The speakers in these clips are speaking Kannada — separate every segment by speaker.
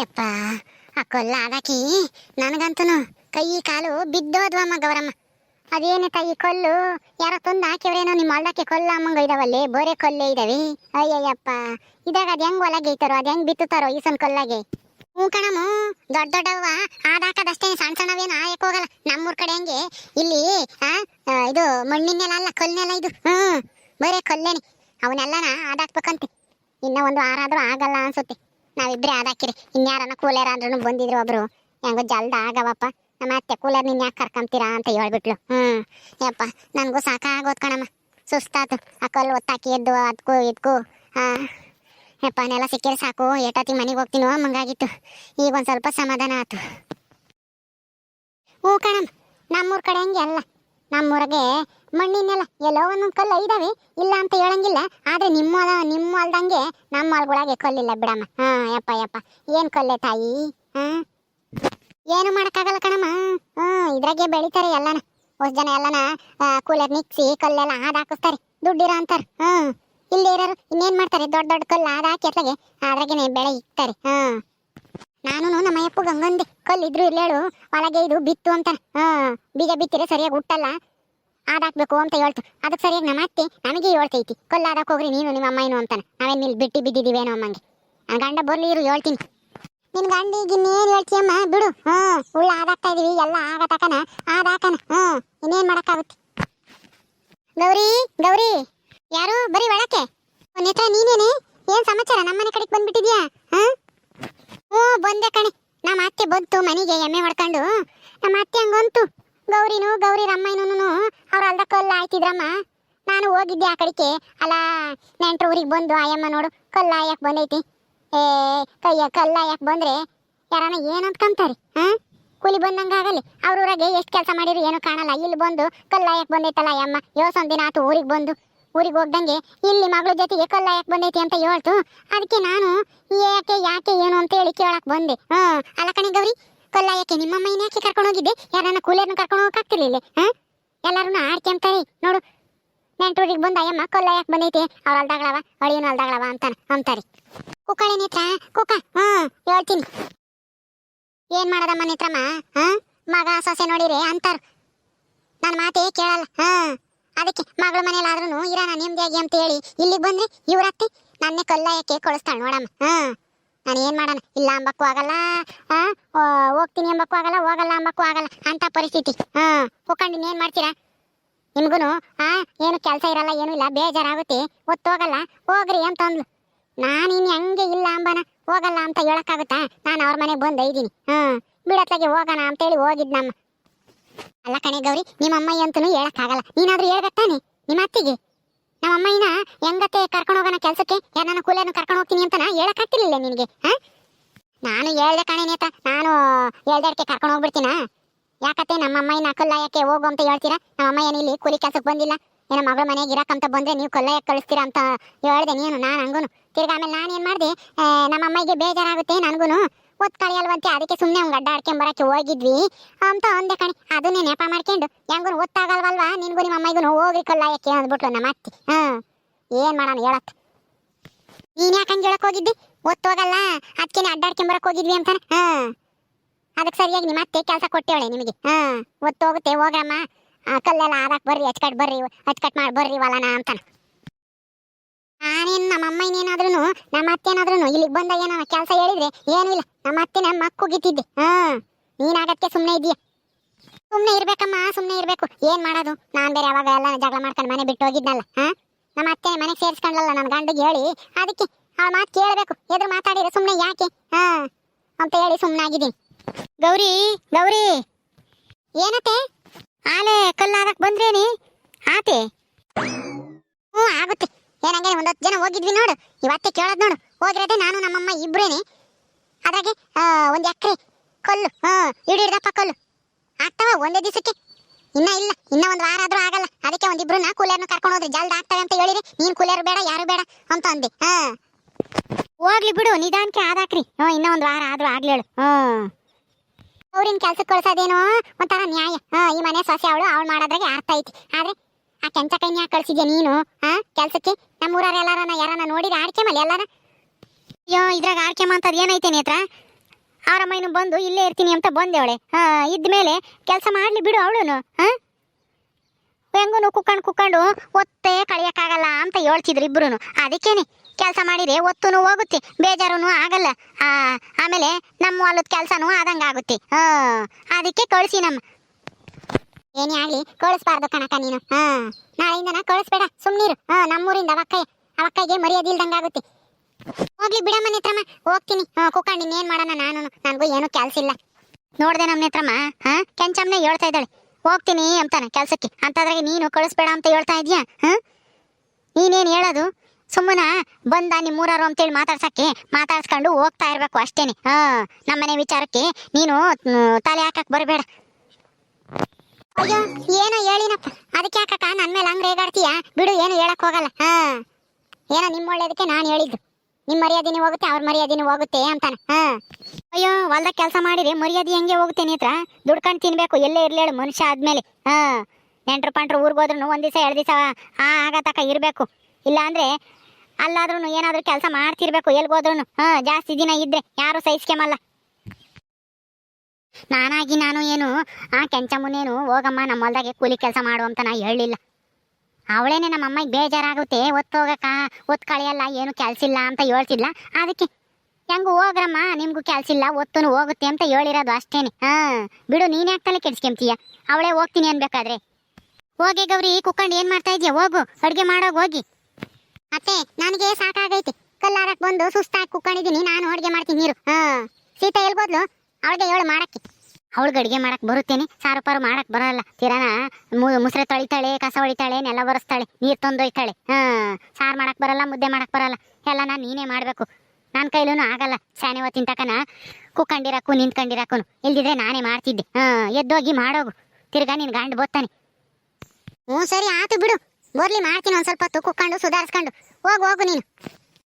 Speaker 1: ಯಪ್ಪ, ಆ ಕೊಲ್ಲ ಆದಾಕಿ ನನಗಂತೂ ಕೈ ಕಾಲು ಬಿದ್ದೋದ್ವಮ್ಮ ಗೌರಮ್ಮ. ಅದೇನೇ ತಾಯಿ ಕೊಲ್ಲು? ಯಾರೋ ತಂದು ಹಾಕಿವ್ರೇನೋ ನಿಮ್ಮ ಹೊಲ್ದಕ್ಕೆ ಕೊಲ್ಲ ಅಮ್ಮಂಗ ಇದಾವಲ್ಲಿ, ಬೋರೆ ಕೊಲ್ಲೆ ಇದಾವೆ. ಅಯ್ಯಯ್ಯಪ್ಪ ಇದಾಗ ಅದು ಹೆಂಗ್ ಒಳಗೆ ಐತಾರೋ ಅದು ಹೆಂಗ್ ಬಿತ್ತುತ್ತಾರೋ ಈಸನ್ ಕೊಲ್ಲಾಗೆ? ಹ್ಞೂ ಕಣಮ್ಮ, ದೊಡ್ಡ ದೊಡ್ಡವ್ವ ಆದಾಕದಷ್ಟೇ ಸಣ್ಣ ಸಣ್ಣವೇನು ಆಯಕ್ ಹೋಗಲ್ಲ. ನಮ್ಮೂರ್ ಕಡೆ ಹಂಗೆ? ಇಲ್ಲಿ, ಆ ಇದು ಮಣ್ಣಿನ ಅಲ್ಲ ಕಲ್ಲಿನೆಲ್ಲ ಇದು. ಹ್ಞೂ, ಬರೇ ಕೊಲ್ಲೇನೆ. ಅವನ್ನೆಲ್ಲನ ಆದಾಕ್ಬೇಕಂತೆ ಇನ್ನ ಒಂದು ವಾರ ಆದ್ರೂ ಆಗಲ್ಲ ಅನ್ಸುತ್ತೆ. ನಾವಿಬ್ರೇ ಆದಾಕಿರಿ. ಇನ್ಯಾರನ್ನ ಕೂಲರ್ ಅಂದ್ರೂ ಬಂದಿದ್ರು ಒಬ್ರು. ಹೆಂಗೋ ಜಲ್ದ ಆಗವಪ್ಪ. ನಮ್ಮ ಅತ್ತೆ ಕೂಲರ್ ನಿನ್ ಯಾಕೆ ಕರ್ಕೊಂತೀರಾ ಅಂತ ಹೇಳ್ಬಿಟ್ಲು. ಹ್ಮ್. ಯಪ್ಪ, ನನಗೂ ಸಾಕಾಗೋದು ಕಣಮ್ಮ. ಸುಸ್ತಾತು. ಆ ಒತ್ತಾಕಿ ಎದ್ದು ಅದಕ್ಕೂ ಇದಕ್ಕೂ ಹಾ ಯಪ್ಪ, ನೆಲ ಸಿಕ್ಕಿದ್ರೆ ಸಾಕು. ಏಟಾತಿ ಮನೆಗೆ ಹೋಗ್ತೀನೋ? ಮಂಗಾಗಿತ್ತು ಈಗ ಒಂದ್ ಸ್ವಲ್ಪ ಸಮಾಧಾನ ಆತು. ಹ್ಞೂ ಕಣಮ್ಮ, ನಮ್ಮೂರ ಕಡೆ ಹಂಗೆ ಅಲ್ಲ. ನಮ್ಮೂರಿಗೆ ಮಣ್ಣಿನೆಲ್ಲ ಎಲ್ಲೋ ಒಂದೊಂದು ಕಲ್ಲು ಇದಾವೆ ಇಲ್ಲ ಅಂತ ಹೇಳಂಗಿಲ್ಲ. ಆದ್ರೆ ನಿಮ್ಮ ನಿಮ್ಮ ಹೊಲ್ದಂಗೆ ನಮ್ಮ ಹೊಲ್ಗೊಳಗೆ ಕಲ್ಲಿಲ್ಲ ಬಿಡಮ್ಮ. ಹಾ, ಯಪ್ಪ ಯಪ್ಪ. ಏನ್ ಕಲ್ಲೆ ತಾಯಿ? ಹಾ? ಏನು ಮಾಡಕ್ಕಾಗಲ್ಲ ಕಣಮ್ಮ. ಹ್ಮ್ ಇದ್ರಾಗೆ ಬೆಳಿತಾರೆ ಎಲ್ಲನ. ಹೊಸ ಜನ ಎಲ್ಲಾನ ಕೂಲರ್ ಮಿಕ್ಸಿ ಕಲ್ಲೆಲ್ಲ ಹಾದ್ ಹಾಕಿಸ್ತಾರೆ. ದುಡ್ಡಿರ ಅಂತಾರ. ಹ್ಮ್ ಇಲ್ಲಿ ಇರೋರು ಇನ್ನೇನ್ ಮಾಡ್ತಾರೆ? ದೊಡ್ಡ ದೊಡ್ಡ ಕಲ್ಲು ಹಾದ್ ಹಾಕಿ ಅತ್ಲಾಗೆ ಅದ್ರಾಗೆನೆ ಬೆಳೆ ಇಕ್ತಾರೆ. ಹ್ಮ್ ನಾನು ನಮ್ಮ ಅಯ್ಯಪ್ಪ ಗಂಗಂದೆ ಕಲ್ಲು ಇದ್ರು ಇರ್ಲೇಳು, ಒಳಗೆ ಇದು ಬಿತ್ತು ಅಂತ ಹಾ ಬೀಜ ಬಿತ್ತಿರೆ ಸರಿಯಾಗಿ ಹುಟ್ಟಲ್ಲ. ಆದಾಕ್ಬೇಕು ಅಂತ ಹೇಳ್ತು. ಅದಕ್ಕೆ ಸರಿಯಾಗಿ ನಮ್ಮ ಅತ್ತೆ ನಮಗೆ ಹೇಳ್ತೈತಿ ಕಲ್ಲು ಆದಾಕ್ ಹೋಗ್ರಿ, ನೀನು ನಿಮ್ಮ ಅಮ್ಮಯ್ಯನು ಅಂತಾನೆ. ನಾವೇನ್ ಬಿಟ್ಟು ಬಿಟ್ಟಿ ಬಿದ್ದಿದ್ದೀವೇನೋ ಅಮ್ಮಂಗೆ. ನನ್ನ ಗಂಡ ಬರ್ಲಿ ಇರು, ಹೇಳ್ತೀನಿ. ನಿನ್ ಗಂಡಿಗೆ ಇನ್ನೇನು ಹೇಳ್ತೀಯಮ್ಮ ಬಿಡು. ಹ್ಞೂ, ಉಳ್ಳ ಆದಾಕ್ತಾ ಇದೀವಿ, ಎಲ್ಲ ಆಗತಕನ ಆದಾಕನ ಹ್ಞೂ, ಇನ್ನೇನು ಮಾಡೋಕ್ಕಾಗುತ್ತೆ? ಗೌರಿ ಗೌರಿ. ಯಾರು? ಬರೀ ಒಳಕ್ಕೆ. ನೆತ್ರ, ನೀನೇನೆ? ಏನು ಸಮಾಚಾರ? ನಮ್ಮನೆ ಕಡೆಗೆ ಬಂದ್ಬಿಟ್ಟಿದ್ಯಾ? ಹಾ ಹ್ಞೂ, ಬಂದೆ ಕಣೆ. ನಮ್ಮ ಅತ್ತೆ ಬಂತು ಮನೆಗೆ, ಎಮ್ಮೆ ಹೊಡ್ಕೊಂಡು. ನಮ್ಮ ಅತ್ತೆ ಹಂಗಂತು. ಗೌರಿನು, ಗೌರಿ ರಮ್ಮಯ್ಯನೂ ಅವ್ರ ಅಲ್ದ ಕಲ್ಲು ಆಯ್ತಿದ್ರಮ್ಮ. ನಾನು ಹೋಗಿದ್ದೆ ಆ ಕಡೆಗೆ ಅಲ್ಲ, ನೆಂಟ್ರ ಊರಿಗೆ ಬಂದು ಆಯಮ್ಮ ನೋಡು, ಕಲ್ಲು ಆಯಕ್ ಬಂದೈತಿ. ಏ, ಕೈಯ ಕಲ್ಲ ಯಾಕೆ ಬಂದ್ರೆ ಯಾರನ್ನ ಏನು ಅಂದ್ಕೊಂತಾರೆ ಹಾ ಕೂಲಿ ಬಂದಂಗ ಆಗಲಿ. ಅವ್ರ ಊರಾಗೆ ಎಷ್ಟು ಕೆಲಸ ಮಾಡಿದ್ರು ಏನು ಕಾಣಲ್ಲ. ಇಲ್ಲಿ ಬಂದು ಕಲ್ಲ ಯಾಕೆ ಬಂದೈತಲ್ಲ ಅಯ್ಯಮ್ಮ ಯೋಸೊಂದ್ ದಿನ ಆತು ಊರಿಗೆ ಬಂದು. ಊರಿಗೆ ಹೋಗ್ದಂಗೆ ಇಲ್ಲಿ ಮಗಳ ಜೊತೆಗೆ ಕಲ್ಲ ಯಾಕೆ ಬಂದೈತಿ ಅಂತ ಹೇಳ್ತು. ಅದಕ್ಕೆ ನಾನು ಯಾಕೆ ಯಾಕೆ, ಏನು ಅಂತ ಹೇಳಿ ಕೇಳಕ್ ಬಂದೆ. ಹ್ಞೂ ಅಲ್ಲ ಕಣೆ ಗೌರಿ ಕಲ್ಲ ಯಾಕೆ ನಿಮ್ಮಮ್ಮ ಯಾಕೆ ಕರ್ಕೊಂಡು ಹೋಗಿದ್ದೆ? ಯಾರನ್ನ ಕೂಲಿಯರ್ನ ಕರ್ಕೊಂಡು ಹೋಗಕ್ಕಾಗ್ತಿರ್ಲಿಲ್ಲ, ಹಾ? ಎಲ್ಲಾರನ್ನ ಆಡ್ಕೊಂತಾರೆ ನೋಡು. ನೆಂಟೂರಿಗೆ ಬಂದ ಅಯ್ಯಮ್ಮ, ಕೊಲ್ಲ ಯಾಕೆ ಬಂದೈತಿ? ಅವ್ರ ಅಲ್ದಾಗಳವ ಅಳಿಯನ ಅಲ್ದಾಗಳವ ಅಂತಾನ ಅಂತಾರೆ. ಕುಕ್ಕಳೆ ನೇತ್ರ ಕುಕ್ಕ ಹಾ ಹೇಳ್ತೀನಿ. ಏನ್ ಮಾಡದಮ್ಮ ನೇತ್ರಮ್ಮ, ಹಾ? ಮಗ ಸೊಸೆ ನೋಡಿರಿ ಅಂತಾರ. ನನ್ನ ಮಾತೇ ಕೇಳಲ್ಲ, ಹಾ? ಅದಕ್ಕೆ ಮಗಳ ಮನೇಲಾದ್ರೂ ಇರೋಣ ನಿಮ್ದಾಗಿ ಅಂತ ಹೇಳಿ ಇಲ್ಲಿಗೆ ಬಂದ್ರೆ ಇವ್ರತ್ತೆ. ನನ್ನೇ ಕಲ್ಲಾಯಕ್ಕೆ ಕಳಿಸ್ತಾಳೆ ನೋಡಮ್ಮ, ಹಾ? ನಾನು ಏನು ಮಾಡೋಣ? ಇಲ್ಲ ಅಂಬಕ್ಕೂ ಆಗಲ್ಲ. ಹೋಗ್ತೀನಿ ಅಂಬಕ್ಕೂ ಆಗಲ್ಲ, ಹೋಗಲ್ಲ ಅಂಬಕ್ಕೂ ಆಗಲ್ಲ. ಅಂತ ಪರಿಸ್ಥಿತಿ. ಹಾಂ ಹೋಗ್ಕೊಂಡು ಏನ್ ಮಾಡ್ತೀರಾ? ನಿಮ್ಗೂನು, ಆ, ಏನು ಕೆಲಸ ಇರಲ್ಲ, ಏನು ಇಲ್ಲ, ಬೇಜಾರಾಗುತ್ತೆ. ಹೋಗಲ್ಲ. ಹೋಗ್ರಿ ಅಂತ ಅಂದ್ಲು. ನಾನು ಇನ್ನು ಹಂಗೆ ಇಲ್ಲ ಅಂಬನ. ಹೋಗಲ್ಲ ಅಂತ ಹೇಳೋಕ್ಕಾಗುತ್ತಾ? ನಾನು ಅವ್ರ ಮನೆಗೆ ಬಂದು ಇದ್ದೀನಿ ಹಾಂ ಬಿಡತ್ಲಾಗೆ ಹೋಗೋಣ ಅಂತೇಳಿ ಹೋಗಿದ್ನಮ್ಮ. ಅಲ್ಲ ಕಣೆ ಗೌರಿ ನಿಮ್ಮ ಅಮ್ಮ ಅಂತೂ ನೀನಾದರೂ ಹೇಳ್ಬೇಕು ತಾನೆ? ನಿಮ್ಮ ಅತ್ತಿಗೆ? ನಮ್ಮ ಅಮ್ಮಯ್ಯನ ಹೆಂಗತ್ತೆ ಕರ್ಕೊಂಡು ಹೋಗೋಣ ಕೆಲ್ಸಕ್ಕೆ? ಯಾರನ್ನ ಕೂಲನ್ನು ಕರ್ಕೊಂಡು ಹೋಗ್ತೀನಿ ಅಂತ ಹೇಳಕ್ಕಾಗ್ತಿರ್ಲಿಲ್ಲ ನಿನಗೆ, ಹಾ? ನಾನು ಹೇಳ್ದೆ ಕಣೆ ನೇತ, ನಾನು ಹೇಳ್ದಕ್ಕೆ ಕರ್ಕೊಂಡು ಹೋಗ್ಬಿಡ್ತೀನ? ಯಾಕತ್ತೆ ನಮ್ಮ ಅಮ್ಮಯ್ಯನ ಕೊಲ್ಲ ಯಾಕೆ ಹೋಗು ಅಂತ ಹೇಳ್ತೀರಾ? ನಮ್ಮ ಅಮ್ಮಯ್ಯನ ಇಲ್ಲಿ ಕೂಲಿ ಕೆಲಸಕ್ಕೆ ಬಂದಿಲ್ಲ. ಏನೋ ಮಗಳ ಮನೆಗೆ ಇರಕ್ಕಂತ ಬಂದ್ರೆ ನೀವು ಕೊಲ್ಲ ಯಾಕೆ ಕಳಿಸ್ತೀರಾ ಅಂತ ಹೇಳ್ದೆ ನೀನು, ನಾನು ಹಂಗೂ ತಿರ್ಗಿ ಆಮೇಲೆ ನಾನೇನು ಮಾಡಿದೆ? ನಮ್ಮ ಅಮ್ಮಗೆ ಬೇಜಾರಾಗುತ್ತೆ ನನಗೂನು. ಒತ್ ಕಳಿಯಲ್ವಂತೆ ಅದಕ್ಕೆ ಸುಮ್ಮನೆ ಅವ್ನು ಅಡ್ಡ ಬರಕ್ಕೆ ಹೋಗಿದ್ವಿ. ಅಂತ ಅಂದೆ ಕಣೆ, ಅದನ್ನೇ ನೆಪ ಮಾಡ್ಕೊಂಡು ಹೆಂಗೂ ಒತ್ತಾಗಲ್ವಲ್ವಾ ನಿನ್ಗೂ ನಿಮ್ಮ ಅಮ್ಮಗೂ ಹೋಗ್ರಿ ಯಾಕೆ? ಅಂದ್ಬಿಟ್ಲು ನಮ್ಮ ಅತ್ತಿ. ಹಾ ಏನ್ ಮಾಡೋಣ ಹೇಳತ್ತೆ ನೀನ್ ಯಾಕೆ ಹಂಗೆ ಹೇಳಕ್ ಹೋಗಿದ್ದಿ? ಹೋಗಲ್ಲ ಅದಕ್ಕೆ ಅಡ್ಡಾಡ್ಕೊಂಡ್ ಬರಕ್ ಹೋಗಿದ್ವಿ ಅಂತಾನೆ. ಹಾ ಅದಕ್ಕೆ ಸರಿಯಾಗಿ ನಿಮ್ಮ ಅತ್ತೆ ಕೆಲಸ ಕೊಟ್ಟೇವಳೆ ನಿಮಗೆ. ಹಾ ಹೋಗುತ್ತೆ ಹೋಗಮ್ಮ ಕಲ್ಲೆಲ್ಲ ಆದಾಕ್ ಬರ್ರಿ, ಅಚ್ಕಟ್ ಬರ್ರಿ, ಅಚ್ಕಟ್ ಮಾಡಿ ಬರ್ರಿ ವಲನ ಅಂತಾನ. ನಾನೇನ್ ನಮ್ಮ ಅಮ್ಮ ಇನ್ನೇನಾದ್ರೂ ನಮ್ಮ ಅತ್ತೇನಾದ್ರೂ ಇಲ್ಲಿಗೆ ಬಂದಾಗ ಏನೋ ಕೆಲಸ ಹೇಳಿದ್ರೆ ಏನೂ ಇಲ್ಲ. ನಮ್ಮ ಅತ್ತೆ ನಮ್ಮ ಮಕ್ಕುಗಿತ್ತಿದ್ದೆ ಹಾ ನೀನಾಗತ್ತೆ ಸುಮ್ಮನೆ ಇದೆಯಾ ಸುಮ್ಮನೆ ಇರ್ಬೇಕಮ್ಮ ಸುಮ್ಮನೆ ಇರಬೇಕು. ಏನು ಮಾಡೋದು? ನಾನು ಬೇರೆ ಯಾವಾಗ ಎಲ್ಲ ಜಗಳ ಮಾಡ್ಕೊಂಡು ಮನೆ ಬಿಟ್ಟು ಹೋಗಿದ್ನಲ್ಲ, ಹಾಂ? ನಮ್ಮ ಅತ್ತೆ ಮನೆಗೆ ಸೇರಿಸ್ಕೊಂಡಲ್ಲ ನನ್ನ ಗಂಡಿಗೆ ಹೇಳಿ. ಅದಕ್ಕೆ ಆ ಮಾತು ಕೇಳಬೇಕು. ಎದುರು ಮಾತಾಡಿದ್ರೆ ಸುಮ್ಮನೆ ಯಾಕೆ? ಹಾ, ಅಂತ ಹೇಳಿ ಸುಮ್ಮನಾಗಿದ್ದೀನಿ ಗೌರಿ ಗೌರಿ. ಏನತ್ತೆ? ಆಲೆ ಕಲ್ಲಾಗಕ್ಕೆ ಬಂದ್ರೇನಿ? ಆತೆ? ಹ್ಞೂ ಆಗುತ್ತೆ. ಏನಂಗೆ ಒಂದ್ ಜನ ಹೋಗಿದ್ವಿ ನೋಡು. ಇವತ್ತೆ ಕೇಳೋದು ನೋಡು. ಹೋಗಿರೋದೆ ನಾನು, ನಮ್ಮಮ್ಮ ಇಬ್ಬರೇನೆ ಅದ್ರಾಗೆ ಒಂದು ಎಕರೆ ಕಲ್ಲು, ಹಾ ಹಿಡಿದಪ್ಪ ಕಲ್ಲು. ಆಗ್ತಾವ ಒಂದೇ ದಿವಸಕ್ಕೆ. ಇನ್ನ ಇಲ್ಲ. ಇನ್ನ ಒಂದು ವಾರ ಆದ್ರೂ ಆಗಲ್ಲ. ಅದಕ್ಕೆ ಒಂದಿಬ್ರು ನಾ ಕೂಲರ್ನ ಕರ್ಕೊಂಡು ಹೋದ್ರಿ. ಜಲ್ದ ಆಗ್ತವೆ ಅಂತ ಹೇಳಿರಿ. ನೀನ್ ಕೂಲರ್ ಬೇಡ, ಯಾರು ಬೇಡ ಅಂತ ಅಂದೆ. ಹಾ. ಹೋಗ್ಲಿ ಬಿಡು, ನಿಧಾನಕ್ಕೆ ಆದಾಕ್ರಿ ಹ್ಞೂ ಇನ್ನ ಒಂದ್ ವಾರ ಆದ್ರೂ ಆಗ್ಲೇಳು ಹ್ಞೂ ಅವ್ರಿನ ಕೆಲ್ಸಕ್ಕೆ ಕಳ್ಸೋದೇನೋ ಒಂಥರ ನ್ಯಾಯ. ಹಾ, ಈ ಮನೆ ಸೊಸೆ ಅವಳು ಅವಳು ಮಾಡೋದ್ರಾಗೆ ಅರ್ಥ ಐತಿ. ಆದ್ರೆ ಆ ಕೆಂಚ ಕೈನ ಕಳ್ಸಿದ್ಯಾ ನೀನು? ಹಾ ಕೆಲ್ಸಕ್ಕೆ? ನಮ್ಮೂರಾರ ಎಲ್ಲಾರನ ಯಾರನ್ನ ನೋಡಿದ್ರೆ ಆಡ್ಕೆ ಮಲ್ಲಿ ಎಲ್ಲಾರ? ಅಯ್ಯೋ, ಇದ್ರಾಗ ಆಡ್ಕೆ ಅಂತದ್ ಏನೈತೆ ನೇತ್ರ? ಅವರಮ್ಮಯ್ಯನು ಬಂದು ಇಲ್ಲೇ ಇರ್ತೀನಿ ಅಂತ ಬಂದೆ ಅವಳೆ. ಇದ್ಮೇಲೆ ಕೆಲಸ ಮಾಡ್ಲಿ ಬಿಡು ಅವಳುನು ಹಾ ಹೆಂಗೂ ಕುಕ್ಕಂಡು ಕುಕ್ಕಂಡು ಒತ್ತೇ ಕಳಿಯಕ್ಕಾಗಲ್ಲ ಅಂತ ಹೇಳ್ತಿದ್ರು ಇಬ್ರು ಅದಕ್ಕೇನೆ ಕೆಲಸ ಮಾಡಿದ್ರೆ ಒತ್ತುನು ಹೋಗುತ್ತೆ, ಬೇಜಾರುನು ಆಗಲ್ಲ. ಆ, ಆಮೇಲೆ ನಮ್ಮ ಹೊಲದ ಕೆಲಸನೂ ಆದಂಗೆ ಆಗುತ್ತೆ ಹಾ ಅದಕ್ಕೆ ಕಳಿಸಿ ನಮ್ಮ ಏನೇ ಆಗ್ಲಿ, ಕಳಿಸ್ಬಾರ್ದು ಕಣಕ ನೀನು. ಹಾ ನಾಳೆಯಿಂದ ಕಳಿಸ್ಬೇಡ ಸುಮ್ನೀರು ಹಾ, ನಮ್ಮೂರಿಂದ ಅವಕ್ಕಯ್ಯ ಅವಕ್ಕೈಗೆ ಮರ್ಯಾದೆ ಇಲ್ದಂಗೆ ಆಗುತ್ತೆ. ಹೋಗ್ಲಿ ಬಿಡಮ್ಮ ನೇತ್ರಮ್ಮ, ಹೋಗ್ತೀನಿ. ಹಾ ಕುಕ್ಕಂಡು ಇನ್ನೇನ್ ಮಾಡೋಣ ನಾನು? ನನಗೂ ಏನು ಕೆಲ್ಸ ಇಲ್ಲ. ನೋಡ್ದೆ ನಮ್ಮ ನೇತ್ರಮ್ಮ, ಹಾ ಕೆಂಚಮ್ಮನೆ ಹೇಳ್ತಾ ಇದ್ದಾಳೆ. ಹೋಗ್ತೀನಿ ಅಂತಾನೆ ಕೆಲ್ಸಕ್ಕೆ. ಅಂತದ್ರಾಗೆ ನೀನು ಕಳಿಸ್ಬೇಡ ಅಂತ ಹೇಳ್ತಾ ಇದೀಯಾ? ಹಾ? ನೀನೇನು ಹೇಳೋದು? ಸುಮ್ಮನ ಬಂದ ನಿಮ್ಮೂರರು ಅಂತೇಳಿ ಮಾತಾಡ್ಸಕ್ಕೆ ಮಾತಾಡ್ಸ್ಕೊಂಡು ಹೋಗ್ತಾ ಇರಬೇಕು ಅಷ್ಟೇನೆ. ಹಾ, ನಮ್ಮನೆ ವಿಚಾರಕ್ಕೆ ನೀನು ತಲೆ ಹಾಕಕ್ ಬರಬೇಡ. ಅಯ್ಯೋ, ಏನೋ ಹೇಳಿನಪ್ಪ. ಅದಕ್ಕೆ ಯಾಕಕ್ಕ? ನನ್ನ ಮೇಲೆ ಹಂಗ್ ರೇಗಾಡ್ತೀಯ? ಬಿಡು, ಏನು ಹೇಳಕ್ ಹೋಗಲ್ಲ. ಹಾ. ಏನೋ ನಿಮ್ಮ ಒಳ್ಳೇದಕ್ಕೆ ನಾನು ಹೇಳಿದ್ದು. ನಿಮ್ಮ ಮರ್ಯಾದೆನೂ ಹೋಗುತ್ತೆ, ಅವ್ರ ಮರ್ಯಾದೆನೂ ಹೋಗುತ್ತೆ ಅಂತಾನೆ. ಹಾ. ಅಯ್ಯೋ, ಹೊಲ್ದಾಗ ಕೆಲಸ ಮಾಡಿರಿ, ಮರ್ಯಾದೆ ಹೆಂಗೆ ಹೋಗುತ್ತೆ ನೀತ್ರ ದುಡ್ಕೊಂಡು ತಿನ್ಬೇಕು, ಎಲ್ಲೇ ಇರ್ಲಿ ಹೇಳು, ಮನುಷ್ಯ ಆದ್ಮೇಲೆ. ಹಾ. ನೆಂಟ್ರು, ಪಂಟ್ರು ಊರಿಗೆ ಹೋದ್ರು ಒಂದ್ ದಿವಸ, ಎರಡು ದಿವಸ, ಆ ಆಗತಕ ಇರ್ಬೇಕು. ಇಲ್ಲಾಂದ್ರೆ ಅಲ್ಲಾದ್ರೂ ಏನಾದ್ರೂ ಕೆಲಸ ಮಾಡ್ತಿರ್ಬೇಕು ಎಲ್ಗೋದ್ರೂ ಹಾ, ಜಾಸ್ತಿ ದಿನ ಇದ್ರೆ, ಯಾರು ಸಹಿಸ್ಕೆಮಲ್ಲ. ನಾನಾಗಿ ನಾನು ಏನು, ಆ ಕೆಂಚಮ್ಮನೇನು, ಹೋಗಮ್ಮ, ನಮ್ಮ ಹೊಲ್ದಾಗೆ ಕೂಲಿ ಕೆಲಸ ಮಾಡು ಅಂತ ನಾ ಹೇಳಿಲ್ಲ ಅವಳೇನೆ ನಮ್ಮ ಅಮ್ಮಗೆ ಬೇಜಾರಾಗುತ್ತೆ ಒತ್ತು ಹೋಗಕ್ಕ ಒತ್ತು ಕಳೆಯಲ್ಲ, ಏನು ಕೆಲಸ ಇಲ್ಲ ಅಂತ ಹೇಳ್ತಿಲ್ಲ ಅದಕ್ಕೆ, ಹೆಂಗು ಹೋಗ್ರಮ್ಮ, ನಿಮ್ಗೂ ಕೆಲಸ ಇಲ್ಲ ಒತ್ತುನು ಹೋಗುತ್ತೆ ಅಂತ ಹೇಳಿರೋದು ಅಷ್ಟೇನೆ. ಹಾ, ಬಿಡು, ನೀನ್ ಯಾಕೆ ತಲೆ ಕೆಡ್ಸ್ಕೊಂತೀಯ? ಅವಳೇ ಹೋಗ್ತೀನಿ ಅನ್ಬೇಕಾದ್ರೆ. ಹೋಗಿ ಗೌರಿ, ಕುಕ್ಕಂಡು ಏನ್ ಮಾಡ್ತಾ ಇದೀಯ? ಹೋಗು, ಅಡ್ಗೆ ಮಾಡೋಗ್ ಹೋಗಿ. ಅತ್ತೆ, ನನಗೆ ಸಾಕಾಗೈತಿ. ಕಲ್ಲಾರಕ್ ಬಂದು ಸುಸ್ತಾಗಿ ಕುಕ್ಕಣಿದೀನಿ ನಾನು ಅಡ್ಗೆ ಮಾಡ್ತೀನಿ, ನೀರು. ಹಾ, ಸೀತಾ ಎಲ್ಗೋದ್ಲು? ಅವಳಿಗೆ ಹೇಳು ಮಾಡಕ್ಕೆ. ಅವಳಿಗೆ ಅಡುಗೆ ಮಾಡಕ್ಕೆ ಬರುತ್ತೇನೆ. ಸಾರು ಪಾರು ಮಾಡಕ್ಕೆ ಬರೋಲ್ಲ. ತೀರಾನ ಮುಸ್ರೆ ತೊಳಿತಾಳೆ, ಕಸ ಹೊಳಿತಾಳೆ ನೆಲ ಒರೆಸ್ತಾಳೆ, ನೀರ್ ತಂದೊಯ್ತಾಳೆ. ಹಾಂ, ಸಾರು ಮಾಡಕ್ಕೆ ಬರಲ್ಲ, ಮುದ್ದೆ ಮಾಡಕ್ಕೆ ಬರಲ್ಲ. ಎಲ್ಲ ನಾನು ನೀನೇ ಮಾಡಬೇಕು. ನನ್ನ ಕೈಲೂ ಆಗಲ್ಲ. ಸ್ಯಾನೆ ಹೊತ್ತಿನ ತಕನ ಕುಕ್ಕಂಡಿರಕ್ಕೂ ನಿಂತ್ಕೊಂಡಿರಕ್ಕೂ ಇಲ್ದಿದ್ರೆ ನಾನೇ ಮಾಡ್ತಿದ್ದೆ. ಹಾಂ, ಎದ್ದೋಗಿ ಮಾಡೋಗು. ತಿರ್ಗಾ ನೀನು ಗಂಡ ಬೋತಾನೆ ಹ್ಞೂ, ಸರಿ, ಆತು ಬಿಡು. ಬರ್ಲಿ, ಮಾಡ್ತೀನಿ ಒಂದು ಸ್ವಲ್ಪ ಹೊತ್ತು. ಕುಕ್ಕಂಡು ಸುಧಾರಿಸ್ಕೊಂಡು. ಹೋಗು ಹೋಗು ನೀನು.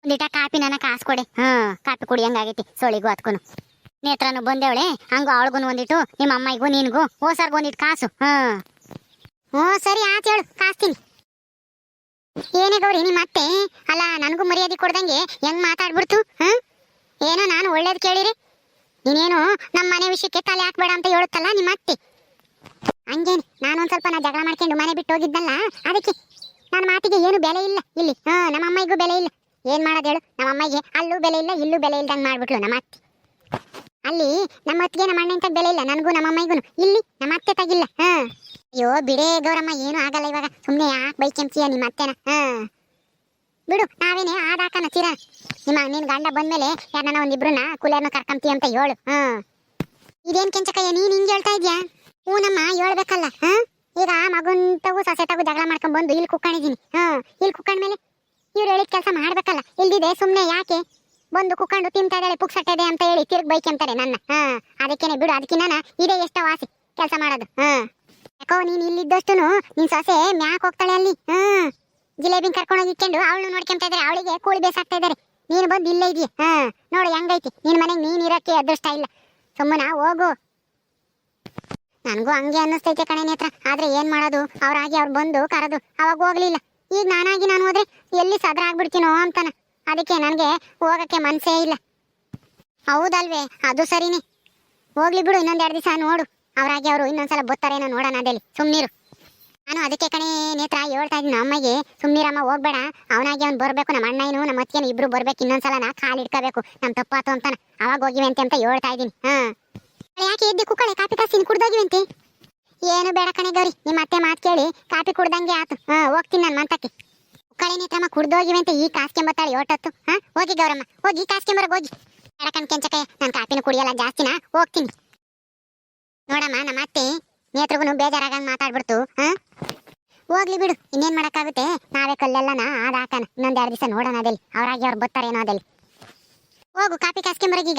Speaker 1: ಒಂದಿಟ ಕಾಪಿ ನನ್ನ ಕಾಸು ಕೊಡಿ. ಹಾಂ, ಕಾಪಿ ಕುಡಿಯಂಗಾಗೈತಿ. ಸೊಳಿಗೂ ಅದ್ಕೂನು. ನೇತ್ರನು ಬಂದೇವಳೆ? ಹಂಗು ಅವಳಿಗೂ ಒಂದಿಟ್ಟು, ನಿಮ್ಮ ಅಮ್ಮಗೂ ನಿನ್ಗೂ. ಸರ್ ಒಂದಿಟ್ಟು ಕಾಸು. ಹಾ. ಹ್ಞೂ ಸರಿ, ಆತ್ ಹೇಳು, ಕಾಸ್ತೀನಿ. ಏನೇ ಗೌರಿ, ನಿಮ್ಮ ಅತ್ತೆ? ಅಲ್ಲ, ನನಗೂ ಮರ್ಯಾದೆ ಕೊಡ್ದಂಗೆ ಹೆಂಗ್ ಮಾತಾಡ್ಬಿಡ್ತು? ಹಾ? ಏನೋ ನಾನು ಒಳ್ಳೇದು ಕೇಳಿರಿ. ನೀನೇನು ನಮ್ಮ ಮನೆ ವಿಷಯಕ್ಕೆ ತಲೆ ಹಾಕ್ಬೇಡ ಅಂತ ಹೇಳುತ್ತಲ್ಲ ನಿಮ್ಮ ಅತ್ತೆ? ಹಂಗೇನು ನಾನು ಒಂದ್ ಸ್ವಲ್ಪ ನಾ ಜಗಳ ಮಾಡ್ಕೊಂಡು ಮನೆ ಬಿಟ್ಟು ಹೋಗಿದ್ದಲ್ಲ, ಅದಕ್ಕೆ ನನ್ನ ಮಾತಿಗೆ ಏನು ಬೆಲೆ ಇಲ್ಲ ಇಲ್ಲಿ. ಹಾ, ನಮ್ಮ ಅಮ್ಮಗೂ ಬೆಲೆ ಇಲ್ಲ. ಏನ್ ಮಾಡೋದು ಹೇಳು? ನಮ್ಮ ಅಮ್ಮಗೆ ಅಲ್ಲೂ ಬೆಲೆ ಇಲ್ಲ, ಇಲ್ಲೂ ಬೆಲೆ ಇಲ್ದಂಗೆ ಮಾಡ್ಬಿಟ್ಲು ನಮ್ಮ ಅತ್ತೆ. ಅಲ್ಲಿ ನಮ್ಮ ಅತ್ತಿಗೆ, ನಮ್ಮ ಅಣ್ಣ ಅಂತ ಬೆಲೆ ಇಲ್ಲ. ನನಗೂ, ನಮ್ಮ ಅಮ್ಮಗೂ ಇಲ್ಲಿ, ನಮ್ಮ ಅತ್ತೆ ತಾಗಿಲ್ಲ ಹಾ. ಅಯ್ಯೋ, ಬಿಡೇ ಗೌರಮ್ಮ, ಏನು ಆಗಲ್ಲ ಇವಾಗ. ಸುಮ್ಮನೆ ಯಾಕೆ ಬೈಕೆಂಪ್ತೀಯ ನಿಮ್ಮ ಅತ್ತೆನ? ಹಾ. ಬಿಡು, ನಾವೇನೆ ಆದಾಕನ ತೀರ? ನಿಮ್ಮ ನಿನ್ ಗಂಡ ಬಂದ್ಮೇಲೆ ಯಾರನ್ನ ಒಂದಿಬ್ರನ್ನ ಕೂಲರ್ನ ಕರ್ಕೊಂತೀಯ ಅಂತ ಹೇಳು. ಹಾ. ಇದೇನು ಕೆಂಚಕಯ್ಯ, ನೀನು ಹಿಂಗೆ ಹೇಳ್ತಾ ಇದೆಯಾ? ಹ್ಞೂ ನಮ್ಮ ಹೇಳ್ಬೇಕಲ್ಲ. ಹಾ? ಈಗ ಮಗುನ್ ತಗು, ಸೊಸೆ ತಗು ಜಗಳ ಮಾಡ್ಕೊಂಡು ಬಂದು ಇಲ್ಲಿ ಕುಕ್ಕೊಂಡಿದ್ದೀನಿ ಹಾ. ಇಲ್ಲಿ ಕುಕ್ಕಂಡ್ಮೇಲೆ ಇವ್ರು ಹೇಳಿದ ಕೆಲಸ ಮಾಡ್ಬೇಕಲ್ಲ. ಇಲ್ದಿದೆ ಸುಮ್ಮನೆ ಯಾಕೆ? ಬಂದು ಕುಕ್ಕೊಂಡು ತಿಂತಾ ಇದ್ದಾಳೆ ಪುಕ್ಸಟ್ಟದೆ ಅಂತ ಹೇಳಿ ತಿರ್ಗಿ ಬೈಕ್ ಅಂತಾರೆ ನನ್ನ. ಹಾ, ಅದಕ್ಕೇನೆ ಬಿಡು, ಅದಕ್ಕಿನ್ನ ಇದೇ ಎಷ್ಟ ವಾಸಿ ಕೆಲಸ ಮಾಡೋದು. ಹಾ. ಯಾಕೋ ನೀನ್ ಇಲ್ಲಿದ್ದಷ್ಟು ನಿನ್ ಸೊಸೆ ಮ್ಯಾಕ್ ಹೋಗ್ತಾಳೆ ಅಲ್ಲಿ. ಹಾ. ಜಿಲೇಬಿನ್ ಕರ್ಕೊಂಡೋಗಿ ಇಟ್ಕೊಂಡು ಅವಳು ನೋಡ್ಕೊಂತ ಇದಾರೆ, ಅವಳಿಗೆ ಕೂಳಿ ಬೇಸಾಗ್ತಾ ಇದಾರೆ. ನೀನು ಬಂದು ಇಲ್ಲೇ ಇದೀಯ? ಹಾ, ನೋಡು, ಹೆಂಗೈತಿ? ನಿನ್ ಮನೆಗೆ ನೀನ್ ಇರಕ್ಕೆ ಅದೃಷ್ಟ ಇಲ್ಲ. ಸುಮ್ಮನ ಹೋಗು. ನನಗೂ ಹಂಗೆ ಅನ್ನಿಸ್ತೈತೆ ಕಣೆ ನೇತ್ರ. ಆದ್ರೆ ಏನ್ ಮಾಡೋದು? ಅವ್ರಾಗಿ ಅವ್ರು ಬಂದು ಕರೆದು, ಅವಾಗ ಹೋಗ್ಲಿಲ್ಲ. ಈಗ ನಾನಾಗಿ ನಾನು ಹೋದ್ರೆ ಎಲ್ಲಿ ಸದ್ರ ಆಗ್ಬಿಡ್ತೀನೋ ಅಂತಾನ. ಅದಕ್ಕೆ ನನಗೆ ಹೋಗಕ್ಕೆ ಮನಸ್ಸೇ ಇಲ್ಲ. ಹೌದಲ್ವೇ? ಅದು ಸರಿನೇ. ಹೋಗ್ಲಿ ಬಿಡು ಇನ್ನೊಂದೆರಡು ದಿವಸ ನೋಡು. ಅವರಾಗಿ ಅವರು ಇನ್ನೊಂದ್ಸಲ ಬತ್ತಾರೇನೋ ನೋಡೋಣ ಅದೇಲಿ ಸುಮ್ಮನಿರು ನಾನು ಅದಕ್ಕೆ ಕಣೆ ನೇತ್ರ ಹೇಳ್ತಾ ಇದ್ದೀನಿ, ಅಮ್ಮಗೆ. ಸುಮ್ಮನಿರಮ್ಮ ಹೋಗ್ಬೇಡ. ಅವನಾಗಿ ಅವ್ನು ಬರಬೇಕು, ನಮ್ಮ ಅಣ್ಣಯ್ಯನು ನಮ್ಮ ಅತ್ತಿಗೆನು ಇಬ್ರು ಬರ್ಬೇಕು, ಇನ್ನೊಂದ್ಸಲ ನಾ ಕಾಲು ಇಟ್ಕೋಬೇಕು. ನಮ್ಮ ತಪ್ಪಾತು ಅಂತಾನೆ ಅವಾಗ ಹೋಗಿವೆ ಅಂತ ಹೇಳ್ತಾ ಇದ್ದೀನಿ. ಹಾ. ಯಾಕೆ ಎದ್ದೆ ಕುಕ್ಕಳೆ ಕಾಪಿ ಕಾಸಿನ ಕುಡ್ದೋಗಿವಂತೆ ಏನು ಬೇಡ ಕಣೆ ಗೌರಿ, ನಿಮ್ಮ ಅತ್ತೆ ಮಾತು ಕೇಳಿ ಕಾಪಿ ಕುಡ್ದಂಗೆ ಆತು. ಹಾ, ಹೋಗ್ತೀನಿ ನಾನು ಮಂತಕ್ಕೆ. ಕುಡ್ದೋಗಿವೆ ಅಂತ ಈ ಕಾಸ್ಕೆಂಬತ್ತಾಳೆ ಯೋಟತ್ತು ಹಾ, ಹೋಗಿ ಗೌರಮ್ಮ, ಹೋಗಿ ಕಾಸ್ಕೊಂಬರಗ್ ಹೋಗಿ. ಬೇಡ ಕಣ್ ಕೆಂಚಕಯ್ಯ, ನಾನು ಕಾಪಿನ ಕುಡಿಯಲ್ಲ, ಜಾಸ್ತಿನ? ಹೋಗ್ತೀನಿ. ನೋಡಮ್ಮ, ನಮ್ಮ ಅತ್ತೆ ನೇತ್ರಗೂ ಬೇಜಾರಾಗಂಗ್ ಮಾತಾಡ್ಬಿಡ್ತು, ಹಾ? ಹೋಗ್ಲಿ ಬಿಡು, ಇನ್ನೇನ್ ಮಾಡಕ್ಕಾಗುತ್ತೆ? ನಾವೇ ಕಲ್ಲೆಲ್ಲನ ಆದ ಹಾಕನ. ಇನ್ನೊಂದ್ ಎರಡು ದಿವಸ ನೋಡೋಣ ಅದಲ್ಲಿ. ಅವರಾಗಿ ಅವ್ರು ಬರ್ತಾರೇನೋ ಅದಲ್ಲಿ. ಹೋಗು ಕಾಪಿ ಕಾಸ್ಕೊಂಬರಗೀಗ